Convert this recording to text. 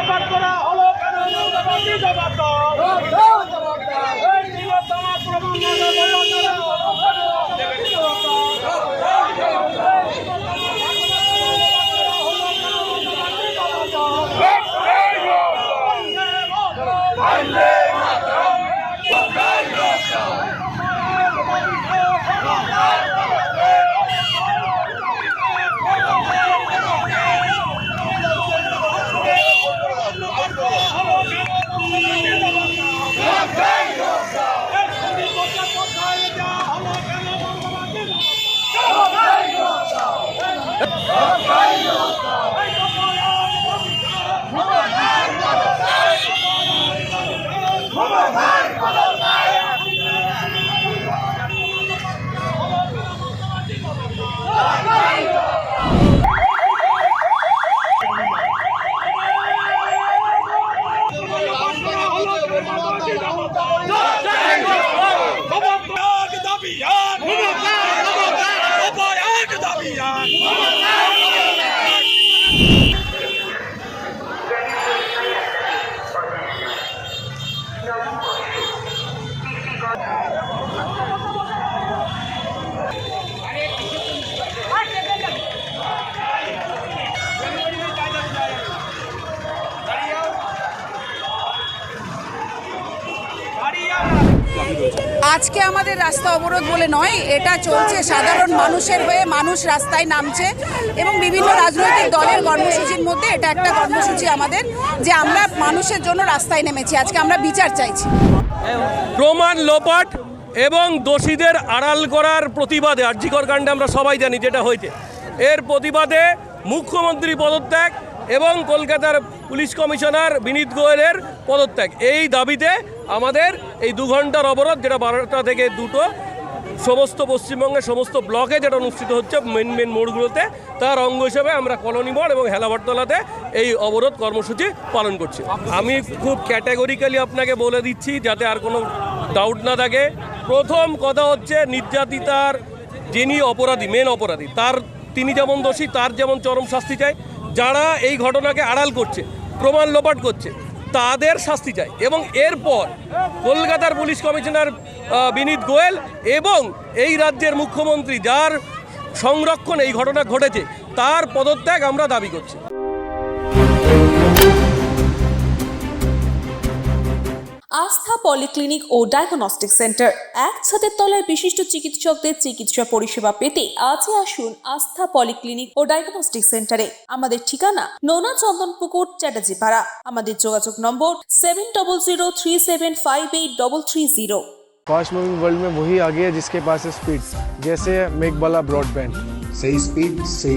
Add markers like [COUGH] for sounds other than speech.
লোপাট করা হলো কেন? মৌলবাদী জবাব দাও। এই তিলোত্তমা প্রমাণ Vamos! [LAUGHS] আজকে আমাদের রাস্তা অবরোধ বলে নয়, এটা চলছে। সাধারণ মানুষের হয়ে মানুষ রাস্তায় নামছে এবং বিভিন্ন রাজনৈতিক দলের কর্মসূচির মধ্যে এটা একটা কর্মসূচি আমাদের যে আমরা মানুষের জন্য রাস্তায় নেমেছি। আজকে আমরা বিচার চাইছি। প্রমাণ লোপাট এবং দোষীদের আড়াল করার প্রতিবাদে আর্যিকর কাণ্ডে আমরা সবাই জানি যেটা হয়েছে, এর প্রতিবাদে মুখ্যমন্ত্রী পদত্যাগ এবং কলকাতার পুলিশ কমিশনার বিনীত গোয়েলের পদত্যাগ। এই দাবিতে আমাদের এই দু ঘণ্টার অবরোধ, যেটা বারোটা থেকে দুটো, সমস্ত পশ্চিমবঙ্গের সমস্ত ব্লকে যেটা অনুষ্ঠিত হচ্ছে মেন মেন মোড়গুলোতে, তার অঙ্গ হিসেবে আমরা কলোনি মোড় এবং হেলাবারতলাতে এই অবরোধ কর্মসূচি পালন করছি। আমি খুব ক্যাটাগরিক্যালি আপনাকে বলে দিচ্ছি, যাতে আর কোনো ডাউট না থাকে। প্রথম কথা হচ্ছে নির্যাতিতার যিনি অপরাধী মেন অপরাধী, তার, তিনি যেমন দোষী, তার যেমন চরম শাস্তি চাই যারা এই ঘটনাকে আড়াল করছে, প্রমাণ লোপাট করছে, তাদের শাস্তি চাই। এবং এরপর কলকাতার পুলিশ কমিশনার বিনীত গোয়েল এবং এই রাজ্যের মুখ্যমন্ত্রী, যার সংরক্ষণ এই ঘটনা ঘটেছে, তার পদত্যাগ আমরা দাবি করছি। পলিক্লিনিক ও ডায়াগনস্টিক সেন্টার। এক ছাদের তলায় বিশিষ্ট চিকিৎসকদের চিকিৎসা পরিষেবা পেতে আজই আসুন আস্থা পলিক্লিনিক ও ডায়াগনস্টিক সেন্টারে। আমাদের ঠিকানা নোনা চন্দন পুকুর চ্যাটার্জি পাড়া আমাদের যোগাযোগ নম্বর seven double zero three seven five eight double three zero. Fast moving world মেয়ে ওই আগে জিসকে পাশে স্পিড है स्पीड जैसे मेघबाला ब्रॉडबैंड सही स्पीड सही